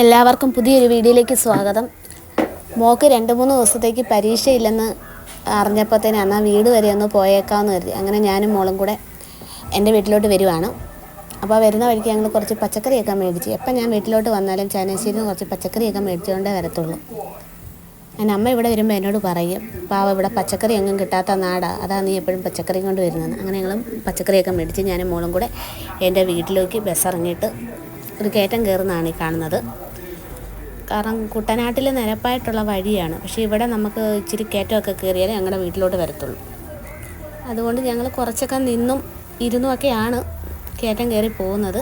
എല്ലാവർക്കും പുതിയൊരു വീഡിയോയിലേക്ക് സ്വാഗതം. മോക്ക് രണ്ട് മൂന്ന് ദിവസത്തേക്ക് പരീക്ഷയില്ലെന്ന് തന്നെ എന്നാൽ വീട് വരെ ഒന്ന് പോയേക്കാമെന്ന് കരുതി. അങ്ങനെ ഞാനും മോളും കൂടെ എന്റെ വീട്ടിലോട്ട് വരുവാണ്. അപ്പോൾ വരുന്ന വഴിക്ക് ഞങ്ങൾ കുറച്ച് പച്ചക്കറിയൊക്കെ മേടിച്ച്. എപ്പം ഞാൻ വീട്ടിലോട്ട് വന്നാലും ചാനശ്ശേരിയിൽ നിന്ന് കുറച്ച് പച്ചക്കറിയൊക്കെ മേടിച്ചുകൊണ്ടേ വരത്തുള്ളൂ. എന്റെ അമ്മ ഇവിടെ വരുമ്പോൾ എന്നോട് പറയും പാവ ഇവിടെ പച്ചക്കറി എങ്ങും കിട്ടാത്ത നാടാ. അതാ നീ എപ്പോഴും പച്ചക്കറി കൊണ്ട് വരുന്നത്. അങ്ങനെ ഞങ്ങളും പച്ചക്കറിയൊക്കെ മേടിച്ച് ഞാനും മോളും കൂടെ എന്റെ വീട്ടിലേക്ക് ബസ് ഇറങ്ങിയിട്ട് ഒരു കയറ്റം കയറുന്നതാണ് ഈ കാണുന്നത്. കാരണം കുട്ടനാട്ടിൽ നിരപ്പായിട്ടുള്ള വഴിയാണ്. പക്ഷേ ഇവിടെ നമുക്ക് ഇച്ചിരി കയറ്റമൊക്കെ കയറിയാലേ ഞങ്ങളുടെ വീട്ടിലോട്ട് വരത്തുള്ളൂ. അതുകൊണ്ട് ഞങ്ങൾ കുറച്ചൊക്കെ നിന്നും ഇരുന്നുമൊക്കെയാണ് കയറ്റം കയറി പോകുന്നത്.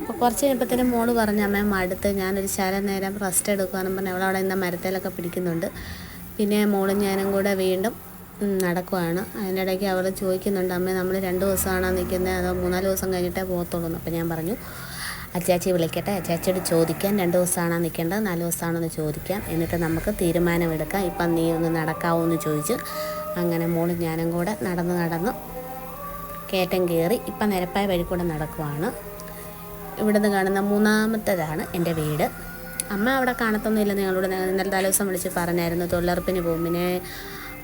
അപ്പോൾ കുറച്ച് കഴിഞ്ഞപ്പോഴത്തേനും മോൾ പറഞ്ഞു അമ്മ മടുത്ത്. ഞാനൊരു ശാല നേരം റെസ്റ്റ് എടുക്കുവാന്നും പറഞ്ഞ് അവളവിടെ ഇന്ന മരത്തേലൊക്കെ പിടിക്കുന്നുണ്ട്. പിന്നെ മോളും ഞാനും കൂടെ വീണ്ടും നടക്കുവാണ്. അതിന്റെ ഇടയ്ക്ക് അവൾ ചോദിക്കുന്നുണ്ട് അമ്മേ നമ്മൾ രണ്ട് ദിവസമാണോ നിൽക്കുന്നത് അതോ മൂന്നാൽ ദിവസം കഴിഞ്ഞിട്ടേ പോകത്തുള്ളൂ അപ്പോൾ ഞാൻ പറഞ്ഞു അച്ചാച്ചി വിളിക്കട്ടെ. അച്ചാച്ചിയോട് ചോദിക്കാം. രണ്ട് ദിവസമാണോ നിൽക്കേണ്ടത്? നാല് ദിവസമാണോ എന്ന് ചോദിക്കാം. എന്നിട്ട് നമുക്ക് തീരുമാനമെടുക്കാം. ഇപ്പം നീ ഒന്ന് നടക്കാവോ എന്ന് ചോദിച്ച് അങ്ങനെ മോൾ ഞാനും കൂടെ നടന്ന് നടന്ന് കയറ്റം കയറി ഇപ്പം നിരപ്പായ വഴി കൂടെ നടക്കുവാണ്. ഇവിടുന്ന് കാണുന്ന മൂന്നാമത്തേതാണ് എന്റെ വീട്. അമ്മ അവിടെ കാണത്തൊന്നുമില്ല. നിങ്ങളോട് ഇന്നലെ ദിവസം വിളിച്ച് പറഞ്ഞായിരുന്നു. തൊഴിലുറപ്പിന് പോകും. പിന്നെ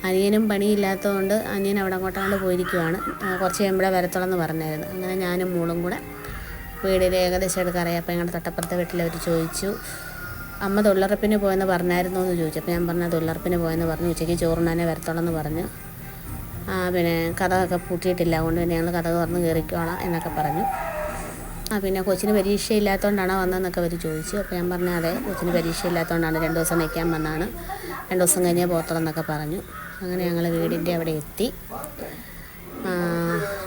അനിയനും പണിയില്ലാത്തതുകൊണ്ട് അനിയൻ അവിടെ അങ്ങോട്ടാണ്ട് പോയിരിക്കുവാണ്. കുറച്ച് കഴിയുമ്പോഴേ വരത്തുള്ളെന്ന് പറഞ്ഞായിരുന്നു. അങ്ങനെ ഞാനും മോളും കൂടെ വീടിൽ ഏകദേശം എടുക്കറിയാം അപ്പോൾ ഞങ്ങളുടെ തൊട്ടപ്പുറത്തെ വീട്ടിലവർ ചോദിച്ചു. അമ്മ തൊഴിലുറപ്പിന് പോയെന്ന് പറഞ്ഞായിരുന്നു എന്ന് ചോദിച്ചു. അപ്പോൾ ഞാൻ പറഞ്ഞ തൊഴിലുറപ്പിന് പോയെന്ന് പറഞ്ഞു. ഉച്ചയ്ക്ക് ചോറുണ്ണാനേ വരത്തുള്ളെന്ന് പറഞ്ഞു. പിന്നെ കഥകൊക്കെ പൂട്ടിയിട്ടില്ല. അതുകൊണ്ട് പിന്നെ ഞങ്ങൾ കഥ തുറന്ന് കയറിക്കോളാം എന്നൊക്കെ പറഞ്ഞു. ആ പിന്നെ കൊച്ചിന് പരീക്ഷ ഇല്ലാത്തതുകൊണ്ടാണോ വന്നതെന്നൊക്കെ അവർ ചോദിച്ചു. അപ്പോൾ ഞാൻ പറഞ്ഞു അതെ കൊച്ചിന് പരീക്ഷ ഇല്ലാത്തതുകൊണ്ടാണ് രണ്ട് ദിവസം നിൽക്കാൻ വന്നാണ്. രണ്ട് ദിവസം കഴിഞ്ഞേ പോകത്തുള്ളെന്നൊക്കെ പറഞ്ഞു. അങ്ങനെ ഞങ്ങൾ വീടിന്റെ അവിടെ എത്തി.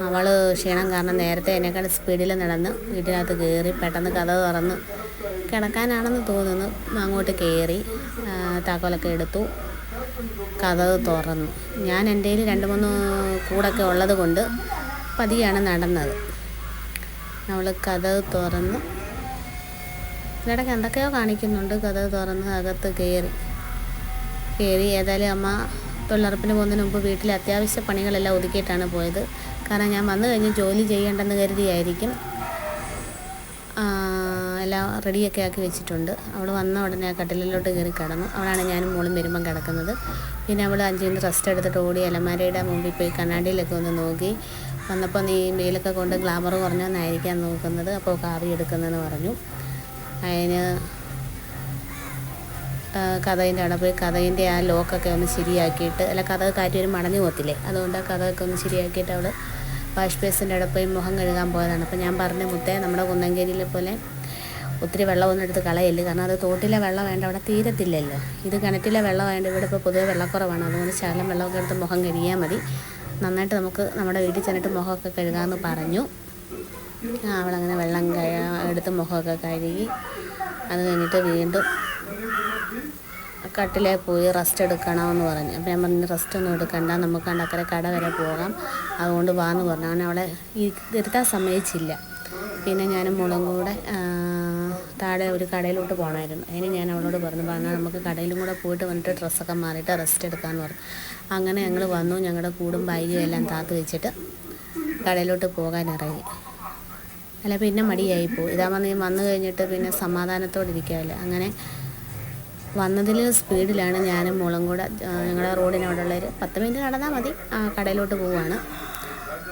അവൾ ക്ഷീണം കാരണം നേരത്തെ എന്നെക്കാൾ സ്പീഡിൽ നടന്ന് വീട്ടിനകത്ത് കയറി പെട്ടെന്ന് കഥ തുറന്ന് കിടക്കാനാണെന്ന് തോന്നുന്നു. അങ്ങോട്ട് കയറി താക്കോലൊക്കെ എടുത്തു കഥ തുറന്നു. ഞാൻ എന്റെ കയ്യിൽ രണ്ട് മൂന്ന് കൂടൊക്കെ ഉള്ളത് കൊണ്ട് പതിയാണ് നടന്നത്. അവൾ കഥ തുറന്ന് ഇടയ്ക്ക് എന്തൊക്കെയോ കാണിക്കുന്നുണ്ട്. കഥ തുറന്ന് അകത്ത് കയറി. കയറി ഏതായാലും അമ്മ തൊഴിലുറപ്പിന് പോകുന്നതിന് മുമ്പ് വീട്ടിലെ അത്യാവശ്യ പണികളെല്ലാം ഒതുക്കിയിട്ടാണ് പോയത്. കാരണം ഞാൻ വന്നു കഴിഞ്ഞ് ജോലി ചെയ്യേണ്ടെന്ന് കരുതിയായിരിക്കും. എല്ലാം റെഡിയൊക്കെ ആക്കി വെച്ചിട്ടുണ്ട്. അവൾ വന്ന ഉടനെ ആ കട്ടിലിലോട്ട് കയറി കിടന്നു. അവളാണ് ഞാനും മോളും വരുമ്പം കിടക്കുന്നത്. പിന്നെ അവൾ അഞ്ച് മിനിറ്റ് റെസ്റ്റ് എടുത്തിട്ട് ഓടി അലമാരയുടെ മുമ്പിൽ പോയി കണ്ണാടിയിലൊക്കെ ഒന്ന് നോക്കി. വന്നപ്പോൾ നീ വെയിലൊക്കെ കൊണ്ട് ഗ്ലാമർ കുറഞ്ഞൊന്നായിരിക്കാൻ നോക്കുന്നത്. അപ്പോൾ കാവി എടുക്കുന്നതെന്ന് പറഞ്ഞു. അതിന് കഥയിന്റെ അവിടെ പോയി കഥയിന്റെ ആ ലോക്കൊക്കെ ഒന്ന് ശരിയാക്കിയിട്ട് അല്ല കഥ കാറ്റ് മടങ്ങി മടഞ്ഞു അതുകൊണ്ട് ആ കഥയൊക്കെ ഒന്ന് ശരിയാക്കിയിട്ട് അവൾ വാഷ് ബേസിന്റെ അവിടെ പോയി മുഖം കഴുകാൻ പോയതാണ്. അപ്പോൾ ഞാൻ പറഞ്ഞ മുത്തേ നമ്മുടെ കുന്നങ്കേരിയിലെ പോലെ ഒത്തിരി വെള്ളമൊന്നും എടുത്ത് കളയല്ലേ. കാരണം അത് തോട്ടിലെ വെള്ളം വേണ്ട അവിടെ തീരത്തില്ലല്ലോ. ഇത് കിണറ്റിലെ വെള്ളം വേണ്ട ഇവിടെ ഇപ്പോൾ പൊതുവെ വെള്ളക്കുറവാണ്. അതുകൊണ്ട് ശകലം വെള്ളമൊക്കെ എടുത്ത് മുഖം കഴുകിയാൽ മതി. നന്നായിട്ട് നമുക്ക് നമ്മുടെ വീട്ടിൽ ചെന്നിട്ട് മുഖമൊക്കെ കഴുകാമെന്ന് പറഞ്ഞു. അവളങ്ങനെ വെള്ളം കഴ എടുത്ത് മുഖമൊക്കെ കഴുകി അത് കഴിഞ്ഞിട്ട് വീണ്ടും കട്ടിലേ പോയി റെസ്റ്റ് എടുക്കണമെന്ന് പറഞ്ഞു. അപ്പം ഞാൻ പറഞ്ഞു റെസ്റ്റ് ഒന്നും എടുക്കണ്ട നമുക്ക് കണ്ടക്കര കട വരെ പോകാം. അതുകൊണ്ട് വാന്ന് പറഞ്ഞു. അങ്ങനെ അവളെ ഇരുത്താൻ സമ്മതിച്ചില്ല. പിന്നെ ഞാനും മോളും കൂടെ താഴെ ഒരു കടയിലോട്ട് പോകണമായിരുന്നു അതിന് ഞാൻ അവളോട് പറഞ്ഞു പറഞ്ഞാൽ നമുക്ക് കടയിലും കൂടെ പോയിട്ട് വന്നിട്ട് ഡ്രസ്സൊക്കെ മാറിയിട്ട് റെസ്റ്റ് എടുക്കാമെന്ന് പറഞ്ഞു. അങ്ങനെ ഞങ്ങൾ വന്നു ഞങ്ങളുടെ കൂടും ബാഗും എല്ലാം താത്ത് വെച്ചിട്ട് കടയിലോട്ട് പോകാൻ ഇറങ്ങി. അല്ല പിന്നെ മടിയായിപ്പോയി ഇതാകുമ്പോൾ നീ വന്നു കഴിഞ്ഞിട്ട് പിന്നെ സമാധാനത്തോടെ ഇരിക്കാമല്ലോ അങ്ങനെ വന്നതിൽ സ്പീഡിലാണ് ഞാനും മോളും കൂടെ ഞങ്ങളുടെ റോഡിനോടുള്ള ഒരു പത്ത് മിനിറ്റ് നടന്നാൽ മതി. ആ, കടയിലോട്ട് പോവുകയാണ്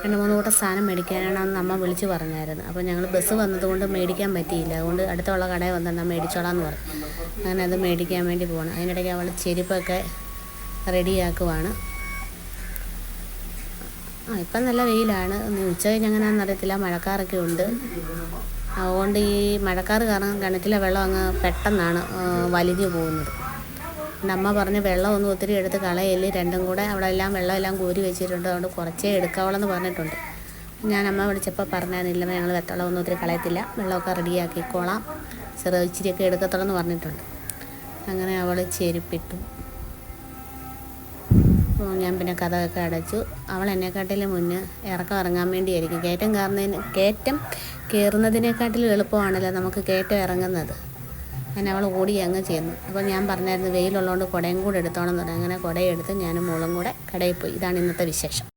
രണ്ട് മൂന്ന് കൂട്ടം സാധനം മേടിക്കാനാണ് അന്ന് അമ്മ വിളിച്ച് പറഞ്ഞായിരുന്നു. അപ്പോൾ ഞങ്ങൾ ബസ് വന്നതുകൊണ്ട് മേടിക്കാൻ പറ്റിയില്ല. അതുകൊണ്ട് അടുത്തുള്ള കടയിൽ വന്നാൽ മേടിച്ചോളാം എന്ന് പറഞ്ഞു. അങ്ങനെ അത് മേടിക്കാൻ വേണ്ടി പോകണം അതിനിടയ്ക്ക് അവൾ ചെരുപ്പൊക്കെ റെഡിയാക്കുവാണ്. ആ ഇപ്പം നല്ല വെയിലാണ്. ഉച്ച കഴിഞ്ഞ് എങ്ങനെയാണെന്ന് അറിയത്തില്ല. മഴക്കാറൊക്കെ ഉണ്ട്. അതുകൊണ്ട് ഈ മഴക്കാറ് കാരണം കിണറ്റിലെ വെള്ളം അങ്ങ് പെട്ടെന്നാണ് വലിഞ്ഞു പോകുന്നത്. അമ്മ പറഞ്ഞ് വെള്ളം ഒന്നും ഒത്തിരി എടുത്ത് കളയല്ലേ രണ്ടും കൂടെ അവിടെ എല്ലാം വെള്ളം എല്ലാം കോരി വെച്ചിട്ടുണ്ട് അതുകൊണ്ട് കുറച്ചേ എടുക്കാവളെന്ന് പറഞ്ഞിട്ടുണ്ട്. ഞാൻ അമ്മ വിളിച്ചപ്പോൾ പറഞ്ഞായിരുന്നില്ല ഞങ്ങൾ വെത്തളമൊന്നും ഒത്തിരി കളയത്തില്ല വെള്ളമൊക്കെ റെഡിയാക്കിക്കോളാം ചെറിയ ഇച്ചിരിയൊക്കെ എടുക്കത്തുള്ളൂ എന്ന് പറഞ്ഞിട്ടുണ്ട്. അങ്ങനെ അവൾ ചെരുപ്പിട്ടു. ഞാൻ പിന്നെ കഥയൊക്കെ അടച്ചു. അവൾ എന്നെക്കാട്ടിലും മുന്നേ ഇറക്കം ഇറങ്ങാൻ വേണ്ടിയായിരിക്കും. കയറ്റം കയറുന്നതിന് കയറ്റം കയറുന്നതിനെക്കാട്ടിലും എളുപ്പമാണല്ലോ നമുക്ക് കയറ്റം ഇറങ്ങുന്നത്. അങ്ങനെ അവൾ ഓടി അങ്ങ് ചെയ്യുന്നു അപ്പോൾ ഞാൻ പറഞ്ഞായിരുന്നു വെയിലുള്ളതുകൊണ്ട് കുടയും കൂടെ എടുത്തോണം എന്ന് പറഞ്ഞു. അങ്ങനെ കുടയെടുത്ത് ഞാനും മോളും കൂടെ കടയിൽ പോയി ഇതാണ് ഇന്നത്തെ വിശേഷം.